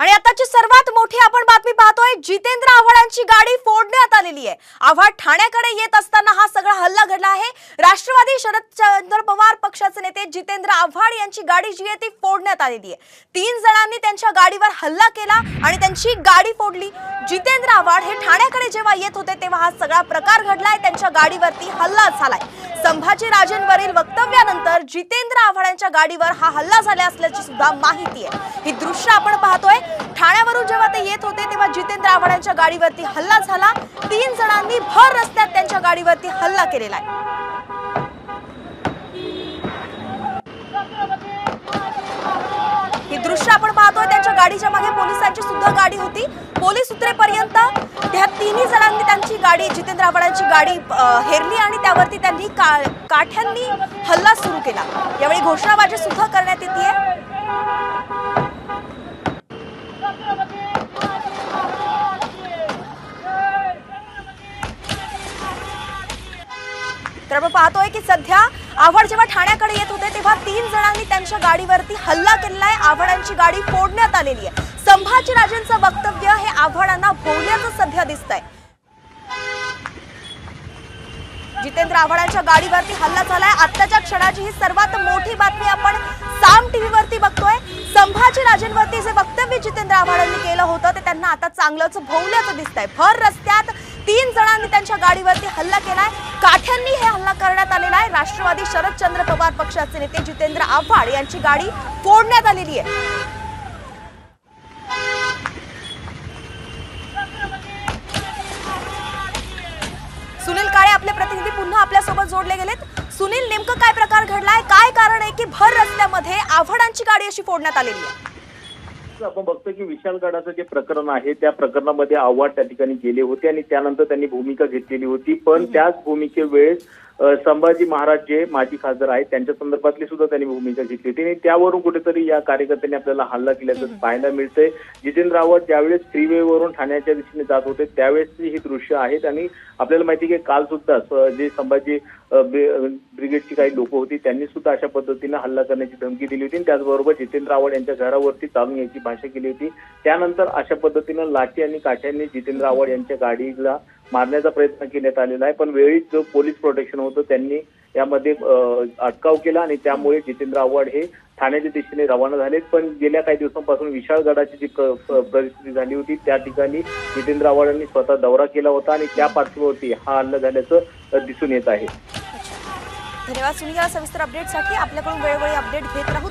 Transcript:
आणि आताची सर्वात मोठी आपण बातमी पाहतोय? जितेंद्र आव्हाडांची गाडी फोडण्यात आलेली आहे. आव्हाड ठाण्याकडे येत असताना हा सगळा हल्ला घडला आहे. राष्ट्रवादी शरदचंद्र पवार पक्षाचे नेते जितेंद्र आव्हाड यांची गाडी जी आहे ती फोडण्यात आलेली आहे. तीन जणांनी त्यांच्या गाडीवर हल्ला केला आणि त्यांची गाडी फोडली. जितेंद्र आव्हाड हे ठाण्याकडे जेव्हा येत होते तेव्हा हा सगळा प्रकार घडलाय त्यांच्या गाडीवरती हल्ला झालाय. संभाजी राजेंवरील वक्तव्यानंतर जितेंद्र आव्हाडांच्या गाडीवर हा हल्ला झाला असल्याची सुद्धा माहिती आहे. ही दृश्य आपण पाहतोय. ठाण्यावरून जेव्हा रस्त्याने येत होते तेव्हा जितेंद्र आव्हाडांच्या गाडीवरती हल्ला झाला. तीन जणांनी भर रस्त्यात त्यांच्या गाडीवरती हल्ला केलेला आहे. ही दृश्य आपण पाहतोय. त्यांच्या गाडीच्या मागे पोलिसांची सुद्धा गाडी होती. पोलीस उतरेपर्यंत त्या तिन्ही जणांनी त्यांची गाडी जितेंद्र आव्हाडांची गाडी हेरली आणि त्यावरती त्यांनी का- काठ्यांनी हल्ला सुरू केला. यावेळी घोषणाबाजी सुद्धा करण्यात येते तर आपण पाहतोय की सध्या आव्हाड जेव्हा ठाण्याकडे येत होते तेव्हा तीन जणांनी त्यांच्या गाडीवरती हल्ला केलेला आहे. आव्हाडांची गाडी फोडण्यात आलेली आहे. संभाजीराजेंचं वक्तव्य हे आव्हाडांना भोवल्याचं सध्या दिसतंय. जितेंद्र आव्हाडांच्या गाडीवरती हल्ला झालाय. आत्ताच्या क्षणाची ही सर्वात मोठी बातमी आपण साम टीव्ही वरती बघतोय. संभाजी राजेंवरती जे वक्तव्य जितेंद्र आव्हाडांनी केलं होतं ते त्यांना आता चांगलंच भोवल्याचं दिसतंय. भर रस्त्यात तीन जणांनी त्यांच्या गाडीवरती हल्ला केलाय. काठ्यांनी हे हल्ला करण्यात आलेला आहे. राष्ट्रवादी शरदचंद्र पवार पक्षाचे नेते जितेंद्र आव्हाड यांची गाडी फोडण्यात आलेली आहे. सुनील काळे आपले प्रतिनिधी पुन्हा आपल्यासोबत जोडले गेलेत. सुनील नेमकं काय प्रकार घडलाय? काय कारण आहे की भर रस्त्यामध्ये आव्हाडांची गाडी अशी फोडण्यात आलेली आहे? आपण बघतो की विशालगडाचं जे प्रकरण आहे त्या प्रकरणामध्ये आव्हाड त्या ठिकाणी गेले होते आणि त्यानंतर त्यांनी भूमिका घेतलेली होती. पण त्याच भूमिकेवेळेस अ, संभाजी महाराज जे माजी खासदार आहेत त्यांच्या संदर्भातली सुद्धा त्यांनी भूमिका घेतली होती. आणि त्यावरून कुठेतरी या कार्यकर्त्यांनी आपल्याला हल्ला केल्याचं पाहायला मिळतंय. जितेंद्र आव्हाड ज्यावेळेस फ्रीवे वरून ठाण्याच्या दिशेने जात होते त्यावेळेसची ही दृश्य आहेत. आणि आपल्याला माहिती आहे की काल सुद्धा जे संभाजी ब्रिगेडची काही लोक होती त्यांनी सुद्धा अशा पद्धतीनं हल्ला करण्याची धमकी दिली होती. आणि त्याचबरोबर जितेंद्र आव्हाड यांच्या घरावरती चालून यायची भाषा केली होती. त्यानंतर अशा पद्धतीनं लाठी आणि काठ्यांनी जितेंद्र आव्हाड यांच्या गाडीला मारण्याचा प्रयत्न करण्यात आलेला आहे. पण वेळीच जो पोलीस प्रोटेक्शन होतं त्यांनी यामध्ये अटकाव केला आणि त्यामुळे जितेंद्र आव्हाड हे ठाण्याच्या दिशेने रवाना झालेत. पण गेल्या काही दिवसांपासून विशाळगडाची जी परिस्थिती झाली होती त्या ठिकाणी जितेंद्र आव्हाडांनी स्वतः दौरा केला होता आणि त्या पार्श्वभूमीवरती हा हल्ला झाल्याचं दिसून येत आहे. धन्यवाद सुनील या सविस्तर अपडेटसाठी आपल्याकडून वेळोवेळी अपडेट घेत राहू.